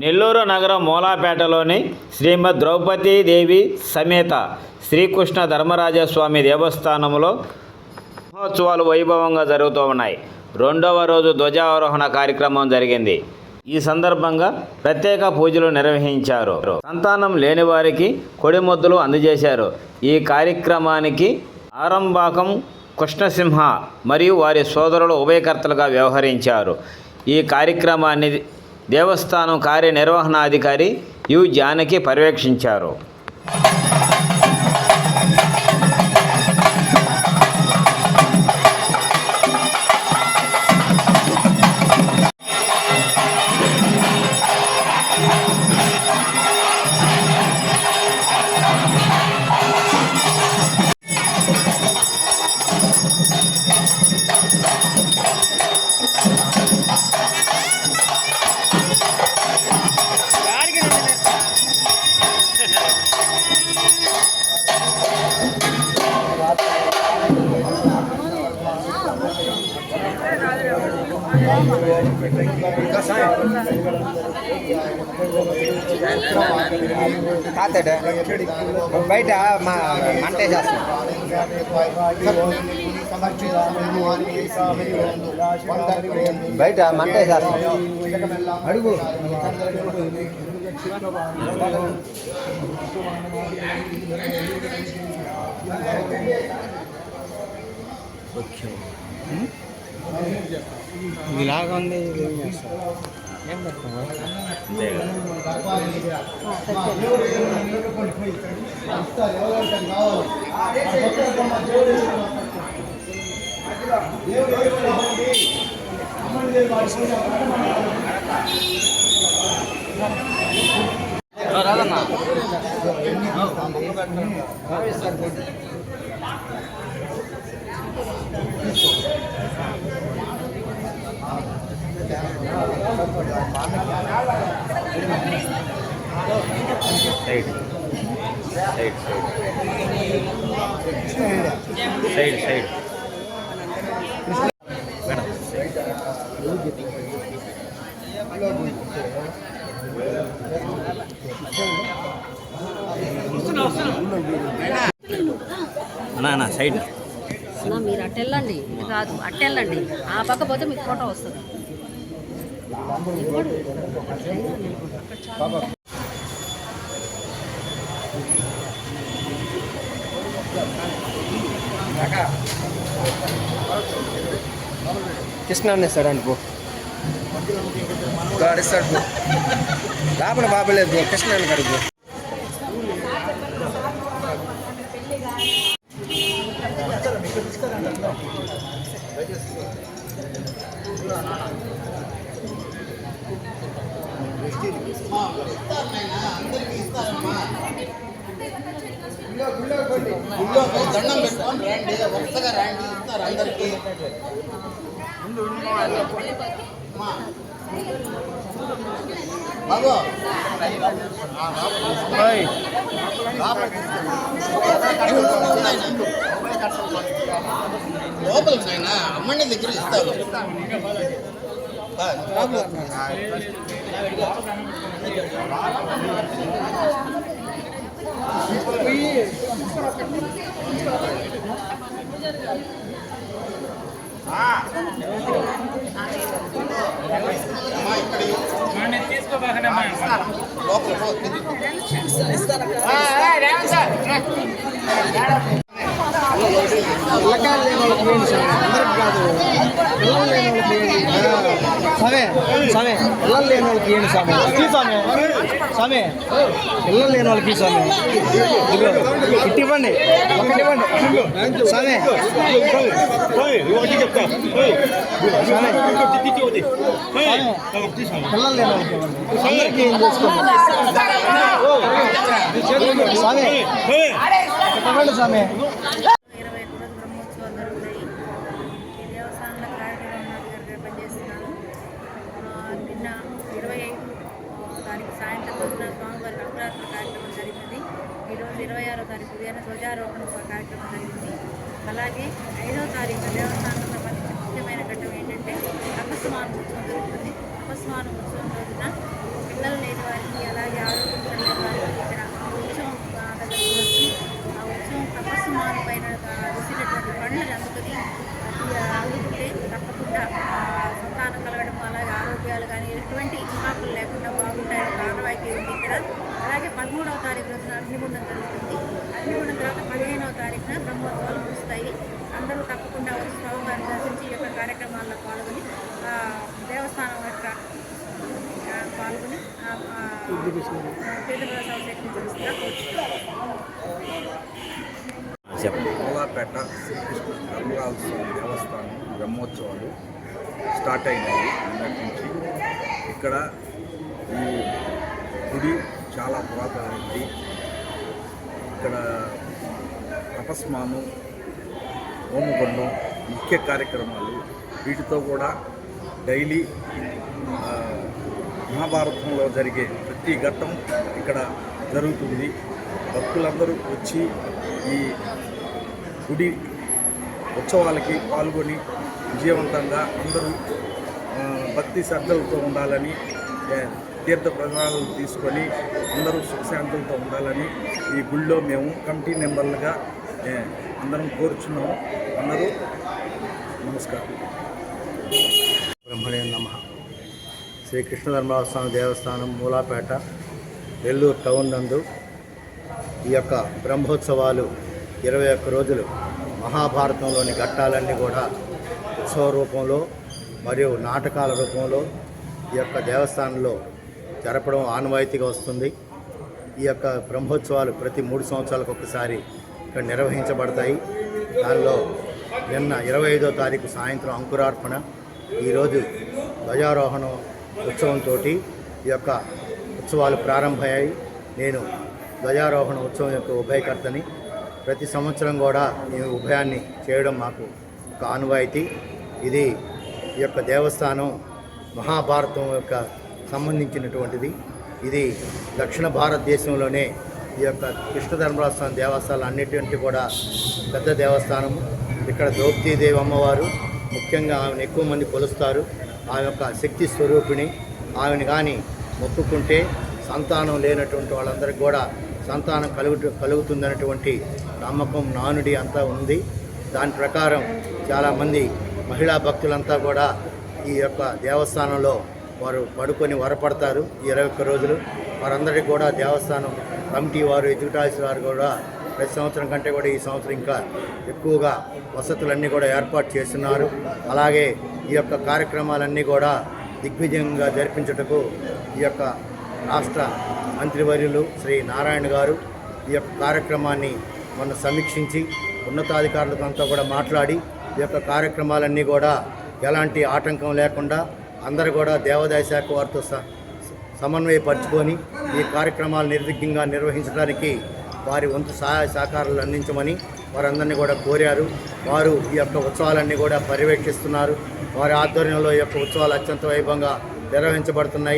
నెల్లూరు నగరం మూలాపేటలోని శ్రీమద్ ద్రౌపదీ దేవి సమేత శ్రీకృష్ణ ధర్మరాజస్వామి దేవస్థానంలో మహోత్సవాలు వైభవంగా జరుగుతూ ఉన్నాయి. రెండవ రోజు ధ్వజారోహణ కార్యక్రమం జరిగింది. ఈ సందర్భంగా ప్రత్యేక పూజలు నిర్వహించారు. సంతానం లేని వారికి కొడిముద్దులు అందజేశారు. ఈ కార్యక్రమానికి ఆరంభాకం కృష్ణసింహ మరియు వారి సోదరులు ఉభయకర్తలుగా వ్యవహరించారు. ఈ కార్యక్రమాన్ని దేవస్థానం కార్యనిర్వహణాధికారి యు జానకి పర్యవేక్షించారు. కాతాడు బయట మా మంటే చేస్తాం. బయట మంటే చేస్తాం. అడుగు ఓకే ఇలాగా ఉంది ఇది ఏం చేస్తాం ఏం పెడతాం side. Side side. Side side. అన్నా అన్నా సైడ్. అన్నా మీరు అటు వెళ్ళండి కాదు అటు వెళ్ళండి ఆ పక్క పోతే మీకు ఫోటో వస్తుంది. ఇప్పుడు కృష్ణ ఇస్తాడు అండి పో ఇస్తాడు పో లోపల బాబలేదు పో కృష్ణ కాడు పో దండం పెట్టుకొని రండి వరుసగా రండి ఇస్తారు అందరికి బాబు లోపలికి నాయన అమ్మని దగ్గర ఇస్తారు లోపల పో. లేని వాళ్ళకి కాదు పిల్లలు లేని వాళ్ళకి స్వామి పిల్లలు లేని వాళ్ళకి వేయండి స్వామి? తీ స్వామి. స్వామి. పిల్లలు లేని వాళ్ళకి స్వామి. ఇటు ఇవ్వండి ఒకటి ఇవ్వండి స్వామి. పిల్లలు లేని వాళ్ళకి అందరికీ ఏం చేసుకోండి స్వామి. ఇవ్వండి స్వామి ఇరవై కూడా బ్రహ్మోత్సవాలు జరుగుతాయి ఈ దేవస్థానంలో కార్యక్రమాధికారిగా పనిచేస్తున్నాను ఆ, నిన్న ఇరవై ఐదు తారీఖు సాయంత్రం రోజున నవరాత్రి కార్యక్రమం జరిగింది. ఈరోజు ఇరవై ఆరో తారీఖు ఉదయం ధ్వజారోహణ కార్యక్రమం జరిగింది. అలాగే ఐదో తారీఖు దేవస్థానంలో సంబంధించిన ముఖ్యమైన ఘట్టం ఏంటంటే అపస్మాన ఉత్సవం జరుగుతుంది. అపస్మాన ఉత్సవం రోజున పిల్లలు లేని వారికి అలాగే ఆరోగ్యం లేని వారికి ఇక్కడ ఉత్సవం ఆ, దగ్గరికి వచ్చి ఆ ఉత్సవం తపస్సు మాన పైన వేసినటువంటి పండ్లను అందుకుని అది ఆ, అందుకుంటే తప్పకుండా ఆ, సంతానం కలగడం అలాగే ఆరోగ్యాలు కానీ ఎటువంటి మార్పులు లేకుండా బాగుంటాయని ఆనవాయితీ ఉంది ఇక్కడ అలాగే పదమూడవ తారీఖు రోజున అగ్నిగుండం జరుగుతుంది అగ్నిగుండం తర్వాత పదిహేనవ తారీఖున బ్రహ్మోత్సవాలు ముగుస్తాయి. అందరూ తప్పకుండా వచ్చి స్వామివారిని దర్శించి ఈ యొక్క కార్యక్రమాల్లో పాల్గొని దేవస్థానం యొక్క పాల్గొని మూలాపేట శ్రీకృష్ణ ధర్మరాజ స్వామి దేవస్థానం బ్రహ్మోత్సవాలు స్టార్ట్ అయినాయి. నిన్నటి నుంచి ఇక్కడ ఈ గుడి చాలా పురాతనమైంది. ఇక్కడ తపస్మాను హోమగుండం ముఖ్య కార్యక్రమాలు వీటితో కూడా డైలీ మహాభారతంలో జరిగే ప్రతి ఘట్టం ఇక్కడ జరుగుతుంది. భక్తులందరూ వచ్చి ఈ గుడి ఉత్సవాలకి పాల్గొని విజయవంతంగా అందరూ భక్తి శ్రద్ధలతో ఉండాలని తీర్థ ప్రసాదాలు తీసుకొని అందరూ సుఖశాంతులతో ఉండాలని ఈ గుళ్ళో మేము కమిటీ మెంబర్లుగా అందరం కోరుచున్నాము అందరూ నమస్కారం. బ్రహ్మణే నమ. శ్రీ కృష్ణధర్మరాజ స్వామి దేవస్థానం మూలాపేట నెల్లూరు టౌన్ నందు ఈ యొక్క బ్రహ్మోత్సవాలు ఇరవై ఒక్క రోజులు మహాభారతంలోని ఘట్టాలన్నీ కూడా ఉత్సవ రూపంలో మరియు నాటకాల రూపంలో ఈ యొక్క దేవస్థానంలో జరపడం ఆనవాయితీగా వస్తుంది. ఈ యొక్క బ్రహ్మోత్సవాలు ప్రతి మూడు సంవత్సరాలకు ఒకసారి ఇక్కడ నిర్వహించబడతాయి. దానిలో నిన్న ఇరవై ఐదో తారీఖు సాయంత్రం అంకురార్పణ ఈరోజు ధ్వజారోహణం ఉత్సవంతో ఈ యొక్క ఉత్సవాలు ప్రారంభమయ్యాయి. నేను ధ్వజారోహణ ఉత్సవం యొక్క ఉభయకర్తని ప్రతి సంవత్సరం కూడా ఈ ఉభయాన్ని చేయడం మాకు ఒక ఆనువాయితీ. ఇది ఈ యొక్క దేవస్థానం మహాభారతం యొక్క సంబంధించినటువంటిది. ఇది దక్షిణ భారతదేశంలోనే ఈ యొక్క కృష్ణధర్మరాజ స్వామి దేవస్థానాలు అన్నిటి కూడా పెద్ద దేవస్థానము. ఇక్కడ ద్రౌపదీదేవి అమ్మవారు ముఖ్యంగా ఆమెను ఎక్కువ మంది కొలుస్తారు. ఆమె యొక్క శక్తి స్వరూపిణి. ఆమెను కానీ మొక్కుకుంటే సంతానం లేనటువంటి వాళ్ళందరికీ కూడా సంతానం కలుగు కలుగుతుందనేటువంటి నమ్మకం నానుడి అంతా ఉంది. దాని ప్రకారం చాలామంది మహిళా భక్తులంతా కూడా ఈ యొక్క దేవస్థానంలో వారు పడుకొని వరపడతారు. ఈ ఇరవై ఒక్క రోజులు వారందరికీ కూడా దేవస్థానం కమిటీ వారు ఎదుగుటాల్సి వారు కూడా ప్రతి సంవత్సరం కంటే కూడా ఈ సంవత్సరం ఇంకా ఎక్కువగా వసతులన్నీ కూడా ఏర్పాటు చేస్తున్నారు. అలాగే ఈ యొక్క కార్యక్రమాలన్నీ కూడా దిగ్విజయంగా జరిపించుటకు ఈ యొక్క రాష్ట్ర మంత్రివర్యులు శ్రీ నారాయణ గారు ఈ యొక్క కార్యక్రమాన్ని మొన్న సమీక్షించి ఉన్నతాధికారులతో అంతా కూడా మాట్లాడి ఈ యొక్క కార్యక్రమాలన్నీ కూడా ఎలాంటి ఆటంకం లేకుండా అందరూ కూడా దేవాదాయ శాఖ వారితో స- సమన్వయపరుచుకొని ఈ కార్యక్రమాలు నిర్విఘ్నంగా నిర్వహించడానికి వారి వంతు సహాయ సహకారాలు అందించమని వారందరినీ కూడా కోరారు. వారు ఈ యొక్క ఉత్సవాలన్నీ కూడా పర్యవేక్షిస్తున్నారు. వారి ఆధ్వర్యంలో ఈ యొక్క ఉత్సవాలు అత్యంత వైభవంగా నిర్వహించబడుతున్నాయి.